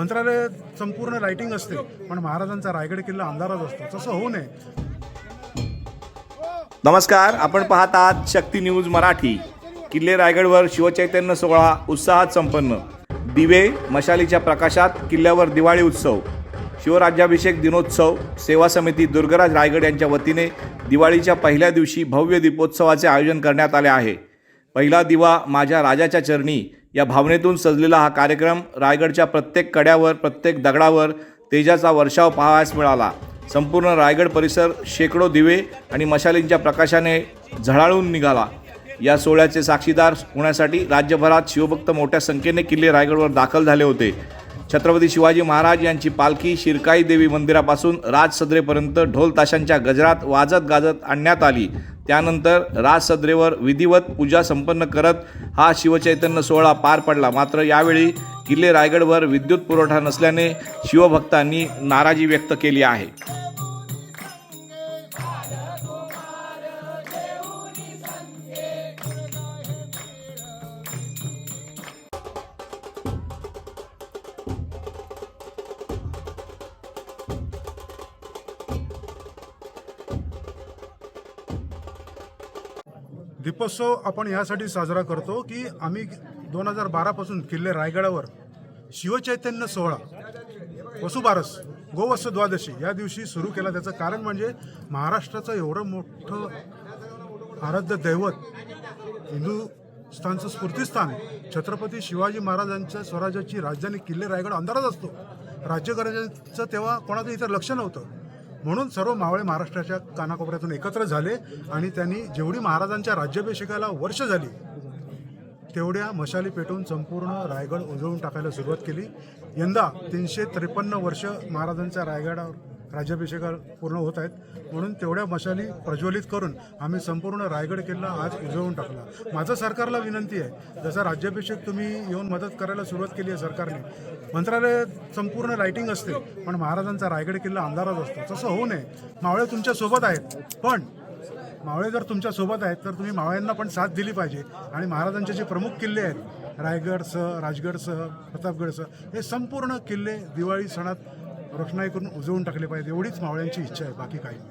मंत्रालयात संपूर्ण लाइटिंग असते पण महाराजांचा रायगड किल्ला अंधारात असतो. तसं होऊ नये. नमस्कार आपण पाहत आहात शक्ती न्यूज मराठी. किल्ले रायगडवर शिवचैतन्य सोहळा उत्साहात संपन्न. दिवे मशालीच्या प्रकाशात किल्ल्यावर दिवाळी उत्सव. शिवराज्याभिषेक दिनोत्सव सेवा समिती दुर्गराज रायगड यांच्या वतीने दिवाळीच्या पहिल्या दिवशी भव्य दीपोत्सवाचे आयोजन करण्यात आले आहे. पहिला दिवा माझ्या राजाच्या चरणी या भावनेतून सजलेला हा कार्यक्रम रायगडच्या प्रत्येक कड्यावर प्रत्येक दगडावर तेजाचा वर्षाव पाहावयास मिळाला. संपूर्ण रायगड परिसर शेकडो दिवे आणि मशालींच्या प्रकाशाने झळाळून निघाला. या सोहळ्याचे साक्षीदार होण्यासाठी राज्यभरात शिवभक्त मोठ्या संख्येने किल्ले रायगडवर दाखल झाले होते. छत्रपती शिवाजी महाराज यांची पालखी शिरकाई देवी मंदिरापासून राजसदरेपर्यंत ढोल ताशांच्या गजरात वाजत गाजत आणण्यात आली. त्यानंतर राजसदरेवर विधिवत पूजा संपन्न करत हा शिवचैतन्य सोहळा पार पडला. मात्र यावेळी किल्ले रायगडवर विद्युत पुरवठा नसल्याने शिवभक्तांनी नाराजी व्यक्त केली आहे. दीपोत्सव आपण यासाठी साजरा करतो की आम्ही दोन हजार बारापासून किल्ले रायगडावर शिवचैतन्य सोहळा वसुबारस गोवत्स द्वादशी या दिवशी सुरू केला. त्याचं कारण म्हणजे महाराष्ट्राचं एवढं मोठं आराध्य दैवत हिंदुस्थानचं स्फूर्तिस्थान छत्रपती शिवाजी महाराजांच्या स्वराज्याची राजधानी किल्ले रायगड अंधारात असतो. राज्य तेव्हा कोणाचं इतर लक्ष नव्हतं. म्हणून सर्व मावळे महाराष्ट्राच्या कानाकोपऱ्यातून एकत्र झाले आणि त्यांनी जेवढी महाराजांच्या राज्याभिषेकाला वर्ष झाली तेवढ्या मशाली पेटून संपूर्ण रायगड उजळून टाकायला सुरुवात केली. यंदा तीनशे त्रेपन्न वर्ष महाराजांच्या रायगडावर राज्याभिषेका पूर्ण होत आहेत. म्हणून तेवढ्या मशाली प्रज्वलित करून आम्ही संपूर्ण रायगड किल्ला आज उजळून टाकला. माझं सरकारला विनंती आहे जसा राज्याभिषेक तुम्ही येऊन मदत करायला सुरुवात केली आहे सरकारने मंत्रालयात संपूर्ण लाइटिंग असते पण महाराजांचा रायगड किल्ला अंधारात असतो. तसं होऊ नये. मावळे तुमच्यासोबत आहेत. पण मावळे जर तुमच्यासोबत आहेत तर तुम्ही मावळ्यांना पण साथ दिली पाहिजे. आणि महाराजांचे जे प्रमुख किल्ले आहेत रायगडसह राजगडसह प्रतापगडसह हे संपूर्ण किल्ले दिवाळी सणात रोषणाई करून उजवून टाकले पाहिजे एवढीच मावळ्यांची इच्छा आहे बाकी काही नाही.